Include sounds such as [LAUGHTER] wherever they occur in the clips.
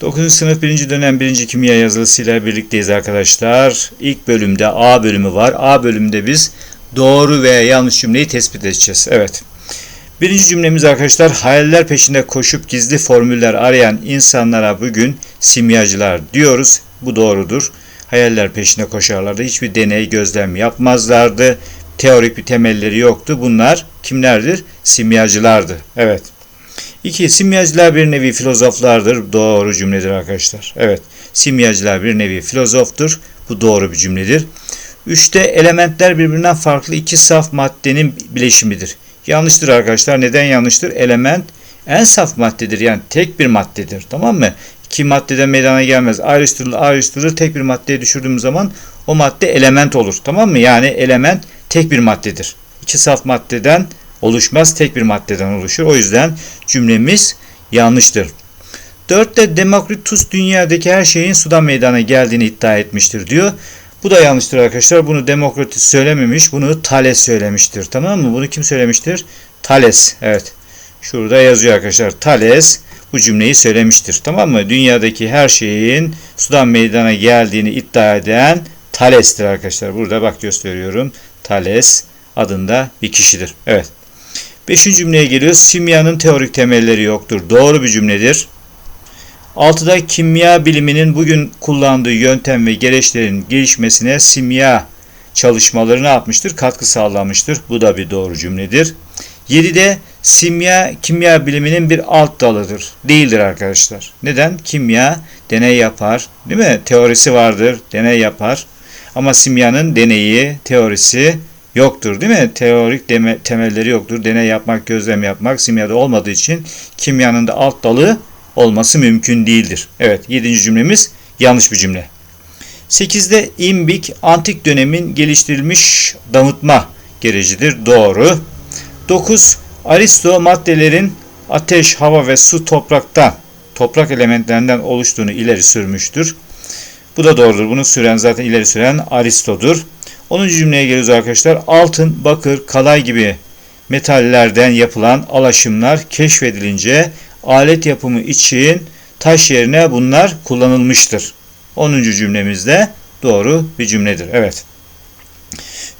9. sınıf 1. dönem 1. kimya yazılısıyla birlikteyiz arkadaşlar. İlk bölümde A bölümü var. A bölümünde biz doğru veya yanlış cümleyi tespit edeceğiz. Evet. Birinci cümlemiz arkadaşlar hayaller peşinde koşup gizli formüller arayan insanlara bugün simyacılar diyoruz. Bu doğrudur. Hayaller peşinde koşarlardı. Hiçbir deney gözlem yapmazlardı. Teorik bir temelleri yoktu. Bunlar kimlerdir? Simyacılardı. Evet. 2. Simyacılar bir nevi filozoflardır. Doğru cümledir arkadaşlar. Evet. Simyacılar bir nevi filozoftur. Bu doğru bir cümledir. 3'te elementler birbirinden farklı iki saf maddenin bileşimidir. Yanlıştır arkadaşlar. Neden yanlıştır? Element en saf maddedir. Yani tek bir maddedir. Tamam mı? İki maddeden meydana gelmez. Ayrıştırılır ayrıştırılır. Tek bir maddeye düşürdüğümüz zaman o madde element olur. Tamam mı? Yani element tek bir maddedir. İki saf maddeden oluşmaz. Tek bir maddeden oluşur. O yüzden cümlemiz yanlıştır. 4'te Demokritus dünyadaki her şeyin sudan meydana geldiğini iddia etmiştir diyor. Bu da yanlıştır arkadaşlar. Bunu Demokritus söylememiş. Bunu Thales söylemiştir. Tamam mı? Bunu kim söylemiştir? Thales. Evet. Şurada yazıyor arkadaşlar. Thales bu cümleyi söylemiştir. Tamam mı? Dünyadaki her şeyin sudan meydana geldiğini iddia eden Thales'tir arkadaşlar. Burada bak gösteriyorum. Thales adında bir kişidir. Evet. Beşinci cümleye geliyoruz. Simyanın teorik temelleri yoktur. Doğru bir cümledir. Altıda kimya biliminin bugün kullandığı yöntem ve gereçlerin gelişmesine simya çalışmaları ne yapmıştır? Katkı sağlamıştır. Bu da bir doğru cümledir. 7'de simya kimya biliminin bir alt dalıdır. Değildir arkadaşlar. Neden? Kimya deney yapar. Değil mi? Teorisi vardır. Deney yapar. Ama simyanın deneyi, teorisi yoktur değil mi? Teorik deme, temelleri yoktur. Deney yapmak, gözlem yapmak simyada olmadığı için kimyanın da alt dalı olması mümkün değildir. Evet 7. cümlemiz yanlış bir cümle. 8'de imbik antik dönemin geliştirilmiş damıtma gerecidir. Doğru. 9. Aristo maddelerin ateş, hava ve su topraktan, toprak elementlerinden oluştuğunu ileri sürmüştür. Bu da doğrudur. Bunu süren zaten ileri süren Aristo'dur. 10. cümleye geliyoruz arkadaşlar. Altın, bakır, kalay gibi metallerden yapılan alaşımlar keşfedilince alet yapımı için taş yerine bunlar kullanılmıştır. 10. cümlemizde doğru bir cümledir. Evet.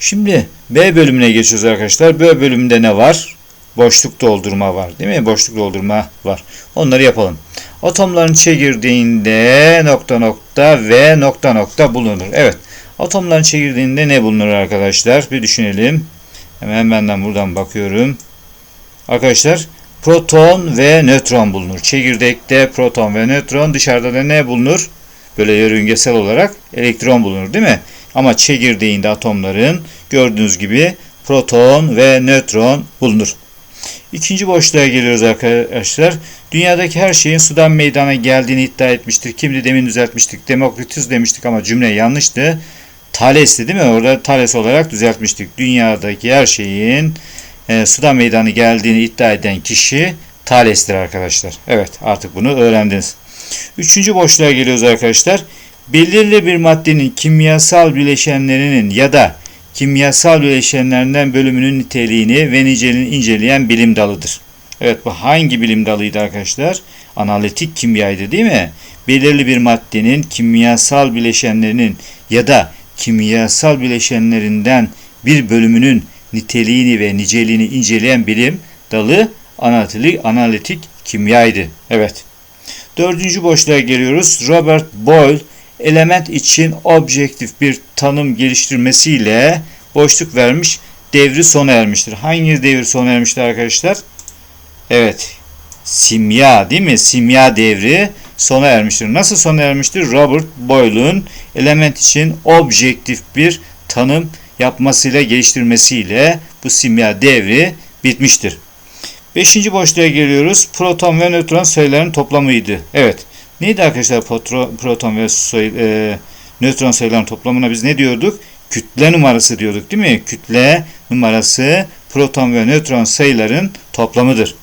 Şimdi B bölümüne geçiyoruz arkadaşlar. B bölümünde ne var? Boşluk doldurma var değil mi? Boşluk doldurma var. Onları yapalım. Atomların çekirdeğinde nokta nokta ve nokta nokta bulunur. Evet. Atomların çekirdeğinde ne bulunur arkadaşlar? Bir düşünelim. Hemen benden buradan bakıyorum. Arkadaşlar proton ve nötron bulunur. Çekirdekte proton ve nötron dışarıda da ne bulunur? Böyle yörüngesel olarak elektron bulunur değil mi? Ama çekirdeğinde atomların gördüğünüz gibi proton ve nötron bulunur. İkinci boşluğa geliyoruz arkadaşlar. Dünyadaki her şeyin sudan meydana geldiğini iddia etmiştir. Kimdi demin düzeltmiştik. Demokritus demiştik ama cümle yanlıştı. Thales'ti değil mi? Orada Thales olarak düzeltmiştik. Dünyadaki her şeyin e, sudan meydana geldiğini iddia eden kişi Thales'tir arkadaşlar. Evet artık bunu öğrendiniz. Üçüncü boşluğa geliyoruz arkadaşlar. Belirli bir maddenin kimyasal bileşenlerinin ya da kimyasal bileşenlerinden bölümünün niteliğini ve niceliğini inceleyen bilim dalıdır. Evet bu hangi bilim dalıydı arkadaşlar? Analitik kimyaydı değil mi? Belirli bir maddenin kimyasal bileşenlerinin ya da kimyasal bileşenlerinden bir bölümünün niteliğini ve niceliğini inceleyen bilim dalı analitik, analitik kimyaydı. Evet. Dördüncü boşluğa geliyoruz. Robert Boyle element için objektif bir tanım geliştirmesiyle boşluk vermiş devri sona ermiştir. Hangi devir sona ermiştir arkadaşlar? Evet. Simya değil mi? Simya devri sona ermiştir. Nasıl sona ermiştir? Robert Boyle'un element için objektif bir tanım yapmasıyla geliştirmesiyle bu simya devri bitmiştir. Beşinci boşluğa geliyoruz. Proton ve nötron sayılarının toplamıydı. Evet. Neydi arkadaşlar proton ve sayı, e, nötron sayılarının toplamına biz ne diyorduk? Kütle numarası diyorduk değil mi? Kütle numarası proton ve nötron sayıların toplamıdır.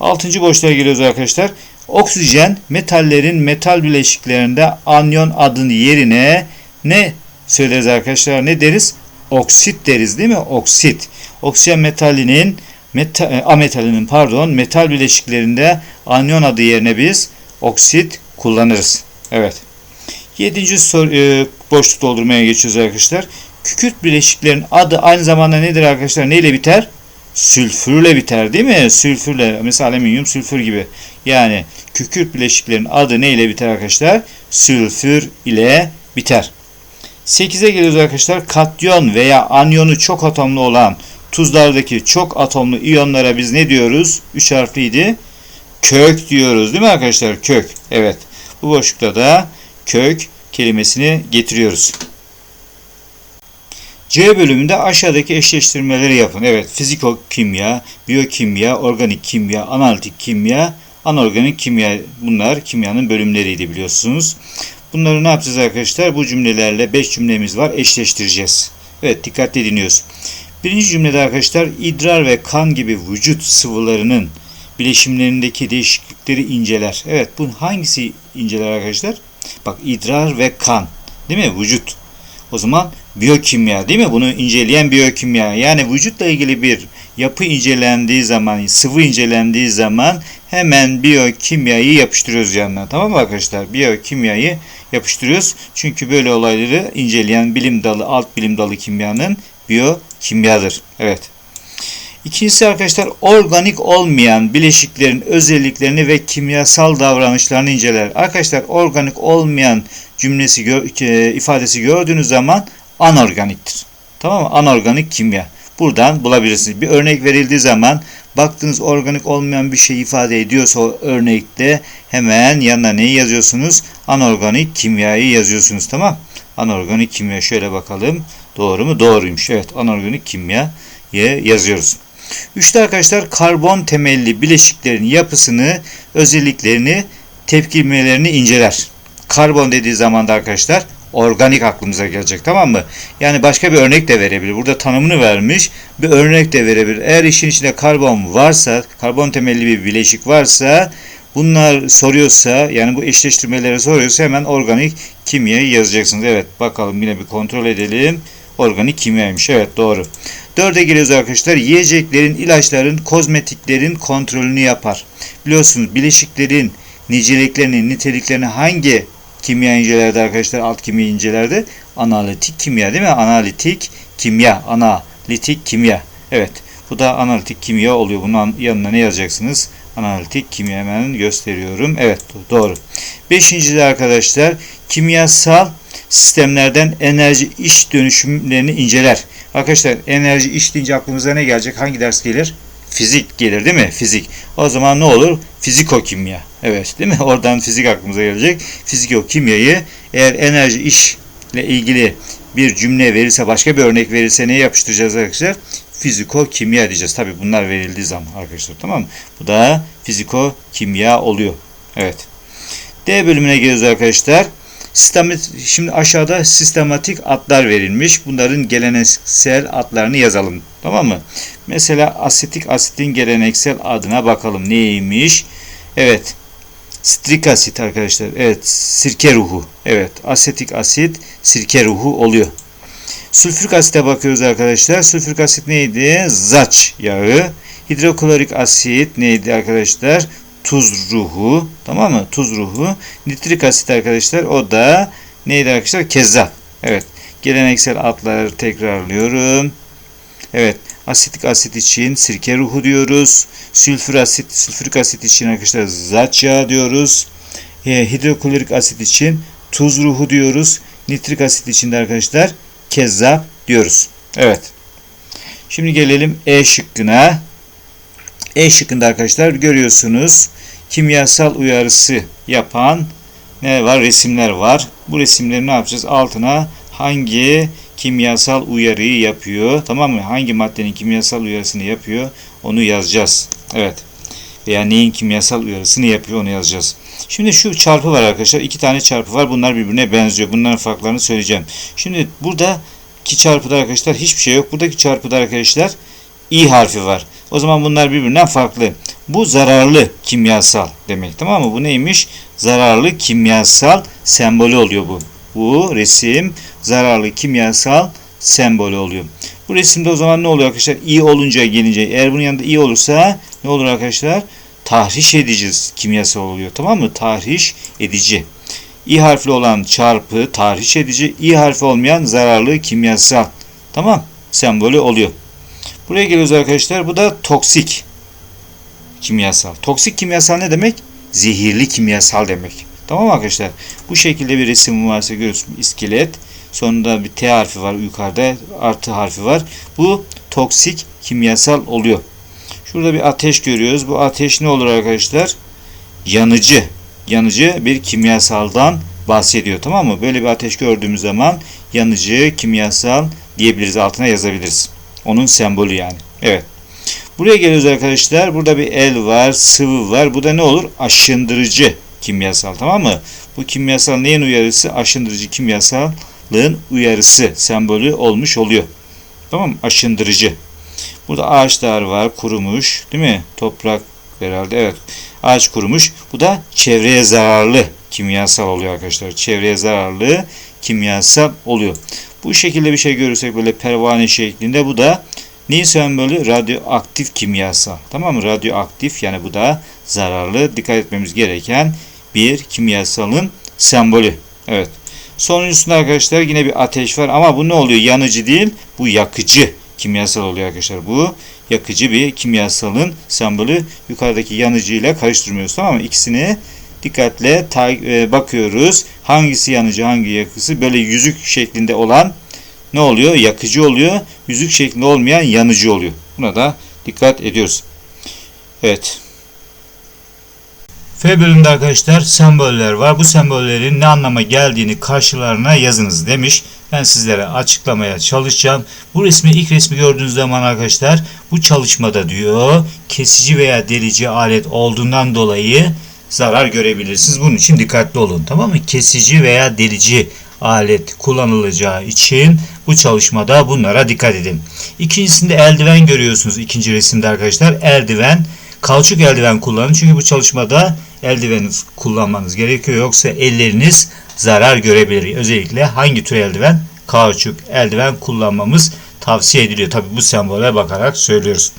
Altıncı boşluğa geliyoruz arkadaşlar. Oksijen metallerin metal bileşiklerinde anyon adını yerine ne söyleriz arkadaşlar? Ne deriz? Oksit deriz değil mi? Oksit. Oksijen metalinin meta, ametalinin pardon metal bileşiklerinde anyon adı yerine biz oksit kullanırız. Evet. Yedinci soru, e, boşluk doldurmaya geçiyoruz arkadaşlar. Kükürt bileşiklerin adı aynı zamanda nedir arkadaşlar? Neyle biter? Sülfürle biter değil mi? Sülfürle. Mesela alüminyum sülfür gibi. Yani kükürt bileşiklerin adı neyle biter arkadaşlar? Sülfür ile biter. 8'e geliyoruz arkadaşlar. Katyon veya anyonu çok atomlu olan tuzlardaki çok atomlu iyonlara biz ne diyoruz? 3 harfliydi. Kök diyoruz değil mi arkadaşlar? Kök. Evet. Bu boşlukta da kök kelimesini getiriyoruz. C bölümünde aşağıdaki eşleştirmeleri yapın. Evet, fiziko-kimya, biyokimya, organik kimya, analitik kimya, anorganik kimya bunlar kimyanın bölümleriydi biliyorsunuz. Bunları ne yapacağız arkadaşlar? Bu cümlelerle 5 cümlemiz var. Eşleştireceğiz. Evet, dikkatli dinliyoruz. Birinci cümlede arkadaşlar idrar ve kan gibi vücut sıvılarının bileşimlerindeki değişiklikleri inceler. Evet, bu hangisi inceler arkadaşlar? Bak idrar ve kan. Değil mi? Vücut. O zaman biyokimya değil mi? Bunu inceleyen biyokimya. Yani vücutla ilgili bir yapı incelendiği zaman, sıvı incelendiği zaman hemen biyokimyayı yapıştırıyoruz yanına. Tamam mı arkadaşlar? Biyokimyayı yapıştırıyoruz. Çünkü böyle olayları inceleyen bilim dalı, alt bilim dalı kimyanın biyokimyadır. Evet. İkincisi arkadaşlar organik olmayan bileşiklerin özelliklerini ve kimyasal davranışlarını inceler. Arkadaşlar organik olmayan cümlesi e, ifadesi gördüğünüz zaman anorganiktir. Tamam mı? Anorganik kimya. Buradan bulabilirsiniz. Bir örnek verildiği zaman baktığınız organik olmayan bir şey ifade ediyorsa o örnekte hemen yanına neyi yazıyorsunuz? Anorganik kimyayı yazıyorsunuz. Tamam? Anorganik kimya şöyle bakalım. Doğru mu? Doğruymuş. Evet anorganik kimya yazıyoruz. Üçte arkadaşlar karbon temelli bileşiklerin yapısını, özelliklerini, tepkimelerini inceler. Karbon dediği zaman da arkadaşlar organik aklımıza gelecek tamam mı? Yani başka bir örnek de verebilir. Burada tanımını vermiş bir örnek de verebilir. Eğer işin içinde karbon varsa, karbon temelli bir bileşik varsa bunlar soruyorsa yani bu eşleştirmeleri soruyorsa hemen organik kimyayı yazacaksınız. Evet bakalım yine bir kontrol edelim. Organik kimyaymış. Evet doğru. Dörde geliyoruz arkadaşlar. Yiyeceklerin, ilaçların, kozmetiklerin kontrolünü yapar. Biliyorsunuz bileşiklerin niceliklerini, niteliklerini hangi kimya incelerdi arkadaşlar? Alt kimya incelerdi. Analitik kimya değil mi? Analitik kimya. Analitik kimya. Evet. Bu da analitik kimya oluyor. Bunun yanına ne yazacaksınız? Analitik kimya hemen gösteriyorum. Evet doğru. Beşincide arkadaşlar kimyasal sistemlerden enerji iş dönüşümlerini inceler. Arkadaşlar enerji iş deyince aklımıza ne gelecek? Hangi ders gelir? Fizik gelir değil mi? Fizik. O zaman ne olur? Fizikokimya. Evet değil mi? [LAUGHS] Oradan fizik aklımıza gelecek. Fizikokimyayı eğer enerji iş ile ilgili bir cümle verirse, başka bir örnek verirse neye yapıştıracağız arkadaşlar? Fiziko kimya diyeceğiz. Tabi bunlar verildiği zaman arkadaşlar tamam mı? Bu da fiziko kimya oluyor. Evet. D bölümüne geliyoruz arkadaşlar. Sistematik, şimdi aşağıda sistematik adlar verilmiş. Bunların geleneksel adlarını yazalım. Tamam mı? Mesela asetik asitin geleneksel adına bakalım. Neymiş? Evet. Strik asit arkadaşlar. Evet. Sirke ruhu. Evet. Asetik asit sirke ruhu oluyor. Sülfürik asite bakıyoruz arkadaşlar. Sülfürik asit neydi? Zaç yağı. Hidroklorik asit neydi arkadaşlar? Tuz ruhu. Tamam mı? Tuz ruhu. Nitrik asit arkadaşlar o da neydi arkadaşlar? Kezzap. Evet. Geleneksel adları tekrarlıyorum. Evet. Asitik asit için sirke ruhu diyoruz. Sülfür asit, sülfürik asit için arkadaşlar zat yağı diyoruz. E, hidroklorik asit için tuz ruhu diyoruz. Nitrik asit için de arkadaşlar kezzap diyoruz. Evet. Şimdi gelelim E şıkkına. E şıkkında arkadaşlar görüyorsunuz kimyasal uyarısı yapan ne var? Resimler var. Bu resimleri ne yapacağız? Altına hangi kimyasal uyarıyı yapıyor? Tamam mı? Hangi maddenin kimyasal uyarısını yapıyor? Onu yazacağız. Evet. Veya neyin kimyasal uyarısını yapıyor onu yazacağız. Şimdi şu çarpı var arkadaşlar. İki tane çarpı var. Bunlar birbirine benziyor. Bunların farklarını söyleyeceğim. Şimdi burada iki çarpıda arkadaşlar hiçbir şey yok. Buradaki çarpıda arkadaşlar i harfi var. O zaman bunlar birbirinden farklı. Bu zararlı kimyasal demek tamam mı? Bu neymiş? Zararlı kimyasal sembolü oluyor bu. Bu resim zararlı kimyasal sembolü oluyor. Bu resimde o zaman ne oluyor arkadaşlar? İyi olunca gelince eğer bunun yanında iyi olursa ne olur arkadaşlar? tahriş edici kimyasal oluyor. Tamam mı? Tahriş edici. İ harfli olan çarpı tahriş edici, İ harfi olmayan zararlı kimyasal. Tamam? Sembolü oluyor. Buraya geliyoruz arkadaşlar. Bu da toksik kimyasal. Toksik kimyasal ne demek? Zehirli kimyasal demek. Tamam mı arkadaşlar? Bu şekilde bir resim varsa görüyorsunuz. İskelet. Sonunda bir T harfi var yukarıda. Artı harfi var. Bu toksik kimyasal oluyor. Şurada bir ateş görüyoruz. Bu ateş ne olur arkadaşlar? Yanıcı. Yanıcı bir kimyasaldan bahsediyor. Tamam mı? Böyle bir ateş gördüğümüz zaman yanıcı kimyasal diyebiliriz. Altına yazabiliriz. Onun sembolü yani. Evet. Buraya geliyoruz arkadaşlar. Burada bir el var, sıvı var. Bu da ne olur? Aşındırıcı kimyasal. Tamam mı? Bu kimyasal neyin uyarısı? Aşındırıcı kimyasalın uyarısı sembolü olmuş oluyor. Tamam mı? Aşındırıcı. Burada ağaçlar var, kurumuş. Değil mi? Toprak herhalde. Evet. Ağaç kurumuş. Bu da çevreye zararlı kimyasal oluyor arkadaşlar. Çevreye zararlı kimyasal oluyor. Bu şekilde bir şey görürsek böyle pervane şeklinde bu da neyin sembolü? Radyoaktif kimyasal. Tamam mı? Radyoaktif yani bu da zararlı. Dikkat etmemiz gereken bir kimyasalın sembolü. Evet. Sonuncusunda arkadaşlar yine bir ateş var ama bu ne oluyor? Yanıcı değil. Bu yakıcı kimyasal oluyor arkadaşlar. Bu yakıcı bir kimyasalın sembolü. Yukarıdaki yanıcı ile karıştırmıyoruz. Tamam mı? İkisini dikkatle e, bakıyoruz. Hangisi yanıcı, hangi yakısı? Böyle yüzük şeklinde olan ne oluyor? Yakıcı oluyor. Yüzük şeklinde olmayan yanıcı oluyor. Buna da dikkat ediyoruz. Evet. F bölümünde arkadaşlar semboller var. Bu sembollerin ne anlama geldiğini karşılarına yazınız demiş. Ben sizlere açıklamaya çalışacağım. Bu resmi ilk resmi gördüğünüz zaman arkadaşlar bu çalışmada diyor kesici veya delici alet olduğundan dolayı zarar görebilirsiniz. Bunun için dikkatli olun. Tamam mı? Kesici veya delici alet kullanılacağı için bu çalışmada bunlara dikkat edin. İkincisinde eldiven görüyorsunuz. ikinci resimde arkadaşlar eldiven Kauçuk eldiven kullanın. Çünkü bu çalışmada eldiveni kullanmanız gerekiyor. Yoksa elleriniz zarar görebilir. Özellikle hangi tür eldiven? Kauçuk eldiven kullanmamız tavsiye ediliyor. Tabi bu sembole bakarak söylüyoruz.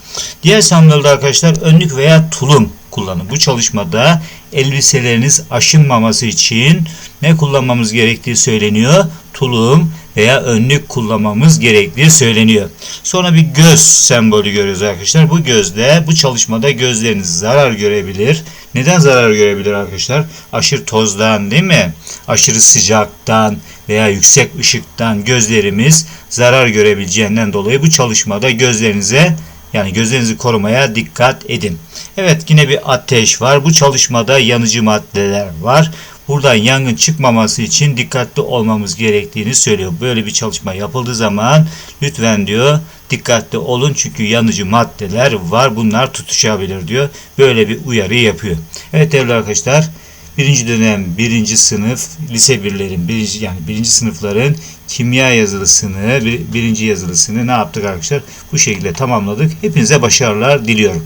Diğer sembolde arkadaşlar önlük veya tulum kullanın. Bu çalışmada elbiseleriniz aşınmaması için ne kullanmamız gerektiği söyleniyor. Tulum veya önlük kullanmamız gerektiği söyleniyor. Sonra bir göz sembolü görüyoruz arkadaşlar. Bu gözde bu çalışmada gözleriniz zarar görebilir. Neden zarar görebilir arkadaşlar? Aşırı tozdan değil mi? Aşırı sıcaktan veya yüksek ışıktan gözlerimiz zarar görebileceğinden dolayı bu çalışmada gözlerinize yani gözlerinizi korumaya dikkat edin. Evet yine bir ateş var. Bu çalışmada yanıcı maddeler var. Buradan yangın çıkmaması için dikkatli olmamız gerektiğini söylüyor. Böyle bir çalışma yapıldığı zaman lütfen diyor dikkatli olun çünkü yanıcı maddeler var. Bunlar tutuşabilir diyor. Böyle bir uyarı yapıyor. Evet değerli arkadaşlar birinci dönem birinci sınıf lise birlerin birinci yani birinci sınıfların kimya yazılısını bir, birinci yazılısını ne yaptık arkadaşlar? Bu şekilde tamamladık. Hepinize başarılar diliyorum.